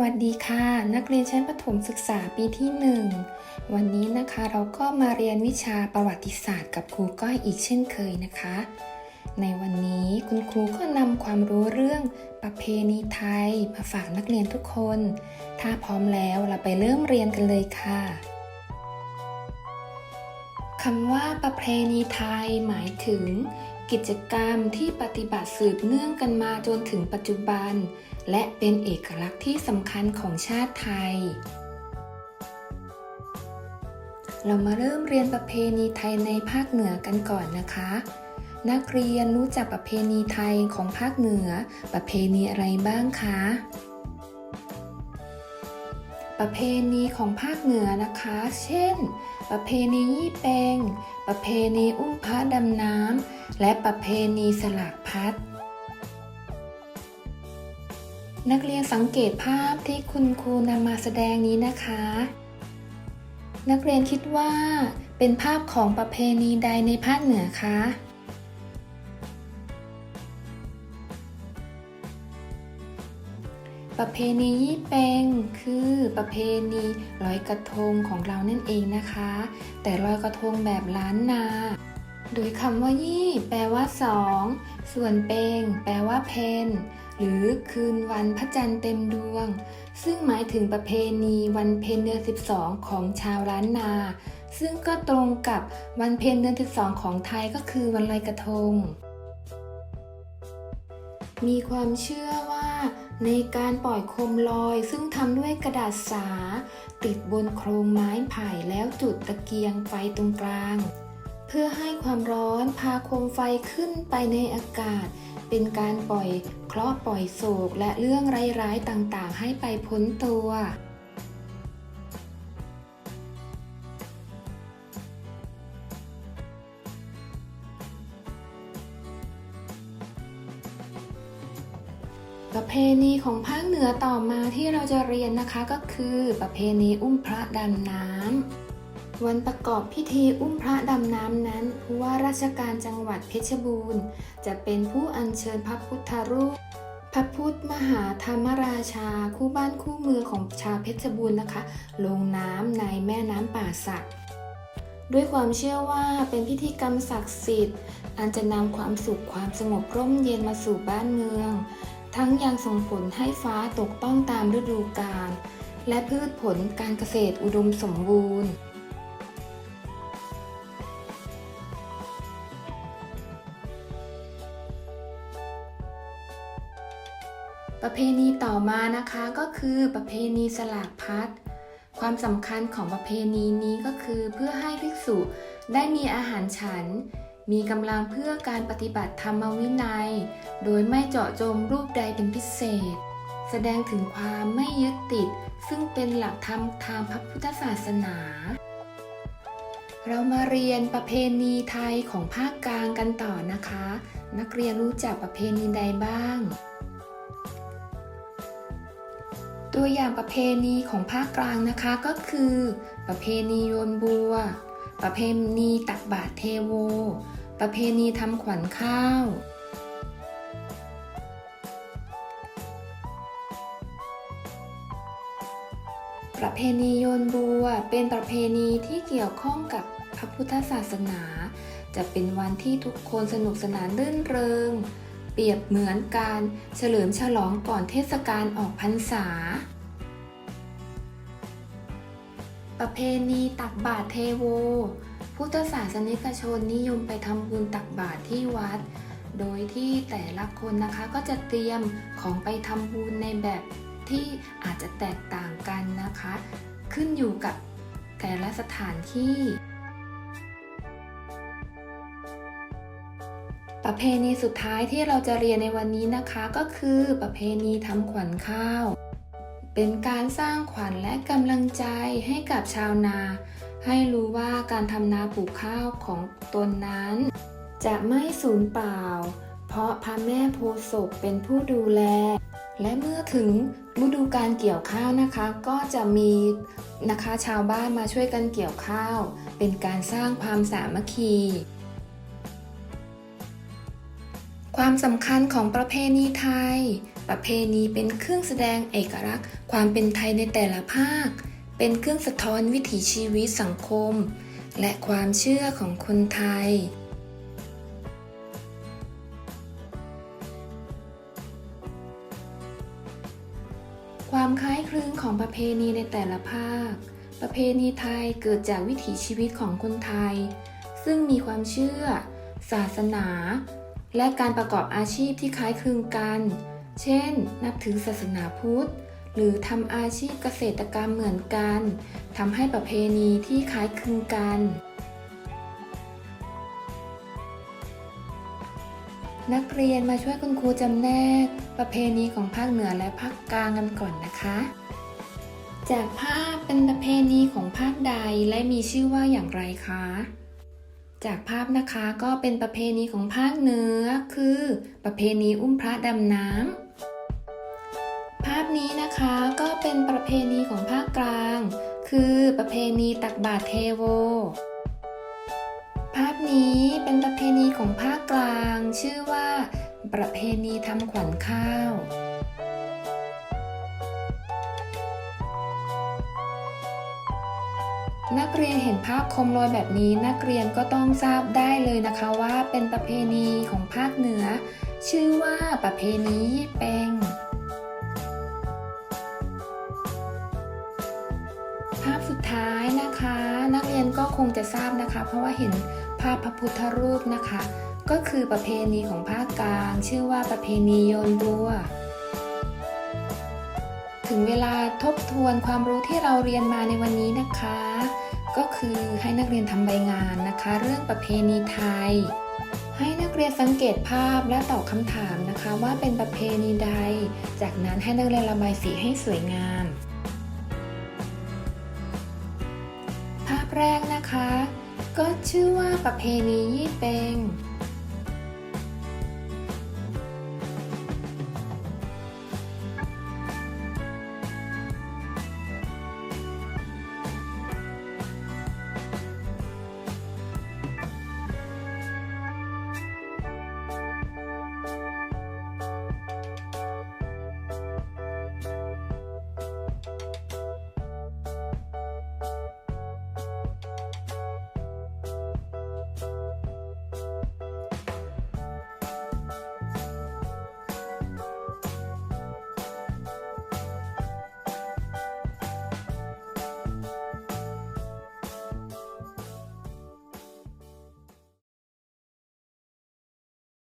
วัสดีค่ะ นักเรียนชั้นประถมศึกษาปีที่ 1 วันนี้นะคะเราก็มาเรียนวิชาประวัติศาสตร์กับครูก้อยอีกเช่นเคยนะคะ ในวันนี้คุณครูก็นำความรู้เรื่องประเพณีไทยมาฝากนักเรียนทุกคน ถ้าพร้อมแล้วเราไปเริ่มเรียนกันเลยค่ะคำว่าประเพณีไทยหมายถึง กิจกรรมที่ปฏิบัติสืบเนื่องกันมาจนถึงปัจจุบัน และเป็นเอกลักษณ์ที่สำคัญของชาติไทย เรามาเริ่มเรียนประเพณีไทยในภาคเหนือกันก่อนนะคะ นักเรียนรู้จักประเพณีไทยของภาคเหนือ ประเพณีอะไรบ้างคะประเพณีของภาคเหนือนะคะ เช่น ประเพณียี่เปง ประเพณีอุ้มพระดำน้ำ และประเพณีสลากพัด นักเรียนสังเกตภาพที่คุณครูนำมาแสดงนี้นะคะ นักเรียนคิดว่าเป็นภาพของประเพณีใดในภาคเหนือคะ ประเพณียี่เปงคือประเพณีลอยกระทงของเรานั่นเองนะคะ แต่ลอยกระทงแบบล้านนา โดยคำว่ายี่ แปลว่าสองส่วนเปง แปลว่าเพนหรือคืนวันพระจันทร์เต็มดวง ซึ่งหมายถึงประเพณีวันเพ็ญเดือน 12 ของชาวล้านนา ซึ่งก็ตรงกับวันเพ็ญเดือน 12 ของไทยก็คือวันลอยกระทง มีความเชื่อว่า ในการปล่อยโคมลอยซึ่งทำด้วยกระดาษสา ติดบนโครงไม้ไผ่แล้วจุดตะเกียงไฟตรงกลาง เพื่อให้ความร้อนพาโคมไฟขึ้นไปในอากาศ เป็นการปล่อยเคราะห์ปล่อยโศกและเรื่องร้ายๆต่างๆ ให้ไปพ้นตัว เพณีของภาคเหนือต่อมาที่เราจะเรียนนะคะก็คือประเพณีอุ้มพระดำน้ำวันประกอบพิธีอุ้มพระดำน้ำนั้นผู้ว่าราชการจังหวัดเพชรบูรณ์ จะเป็นผู้อัญเชิญพระพุทธรูป พระพุทธมหาธรรมราชาคู่บ้านคู่เมืองของชาวเพชรบูรณ์นะคะ ลงน้ำในแม่น้ำป่าสักด้วยความเชื่อว่าเป็นพิธีกรรมศักดิ์สิทธิ์ อันจะนำความสุขความสงบร่มเย็นมาสู่บ้านเมือง ทั้งยังส่งผลให้ฟ้าตกต้องตามฤดูกาลและพืชผลการเกษตรอุดมสมบูรณ์ ประเพณีต่อมานะคะก็คือประเพณีสลากพัดความสำคัญของประเพณีนี้ก็คือเพื่อให้ภิกษุได้มีอาหารฉัน มีกำลังเพื่อการปฏิบัติธรรมวินัย โดยไม่เจาะจงรูปใดเป็นพิเศษ แสดงถึงความไม่ยึดติด ซึ่งเป็นหลักธรรมทางพระพุทธศาสนา เรามาเรียนประเพณีไทยของภาคกลางกันต่อนะคะ นักเรียนรู้จักประเพณีใดบ้าง ตัวอย่างประเพณีของภาคกลางนะคะก็คือ ประเพณีโยนบัวประเพณีตักบาตรเทโว ประเพณีทำขวัญข้าว ประเพณีโยนบัวเป็นประเพณีที่เกี่ยวข้องกับพระพุทธศาสนา จะเป็นวันที่ทุกคนสนุกสนานรื่นเริง เปรียบเหมือนการเฉลิมฉลองก่อนเทศกาลออกพรรษาประเพณีตักบาตรเทโว พุทธศาสนิกชนนิยมไปทำบุญตักบาตรที่วัด โดยที่แต่ละคนนะคะก็จะเตรียมของไปทำบุญในแบบที่อาจจะแตกต่างกันนะคะ ขึ้นอยู่กับแต่ละสถานที่ ประเพณีสุดท้ายที่เราจะเรียนในวันนี้นะคะก็คือประเพณีทำขวัญข้าว เป็นการสร้างขวัญและกำลังใจให้กับชาวนา ให้รู้ว่าการทำนาปลูกข้าวของตนนั้น จะไม่สูญเปล่า เพราะพระแม่โพศพเป็นผู้ดูแล และเมื่อถึงฤดูการเกี่ยวข้าวนะคะ ก็จะมีนะคะชาวบ้านมาช่วยกันเกี่ยวข้าว เป็นการสร้างความสามัคคีความสำคัญของประเพณีไทย ประเพณีเป็นเครื่องแสดงเอกลักษณ์ ความเป็นไทยในแต่ละภาค เป็นเครื่องสะท้อนวิถีชีวิตสังคม และความเชื่อของคนไทย ความคล้ายคลึงของประเพณีในแต่ละภาค ประเพณีไทยเกิดจากวิถีชีวิตของคนไทย ซึ่งมีความเชื่อ ศาสนา และการประกอบอาชีพที่คล้ายคลึงกัน เช่น นับถือศาสนาพุทธ หรือทำอาชีพเกษตรกรรมเหมือนกันทำให้ประเพณีที่คล้ายคลึงกัน นักเรียนมาช่วยคุณครูจำแนก ประเพณีของภาคเหนือและภาคกลางกันก่อนนะคะ จากภาพเป็นประเพณีของภาคใดและมีชื่อว่าอย่างไรคะ จากภาพนะคะก็เป็นประเพณีของภาคเหนือ คือ ประเพณีอุ้มพระดำน้ำ นี้นะคะก็เป็นประเพณีของภาคกลาง คือประเพณีตักบาตรเทโว ภาพนี้เป็นประเพณีของภาคกลาง ชื่อว่า ประเพณีทำขวัญข้าวนักเรียนเห็นภาพโคมลอยแบบนี้นักเรียนก็ต้องทราบได้เลยนะคะว่าเป็นประเพณีของภาคเหนือ ชื่อว่าประเพณียี่เปง งจะทราบนะคะ เพราะว่าเห็นภาพพระพุทธรูปนะคะ ก็คือประเพณีของภาคกลาง ชื่อว่าประเพณีโยนบัว ถึงเวลาทบทวนความรู้ที่เราเรียนมาในวันนี้นะคะ ก็คือให้นักเรียนทำใบงานนะคะ เรื่องประเพณีไทย ให้นักเรียนสังเกตภาพและตอบคำถามนะคะ ว่าเป็นประเพณีใด จากนั้นให้นักเรียนระบายสีให้สวยงาม แรกนะคะ ก็ชื่อว่าประเพณียี่เปง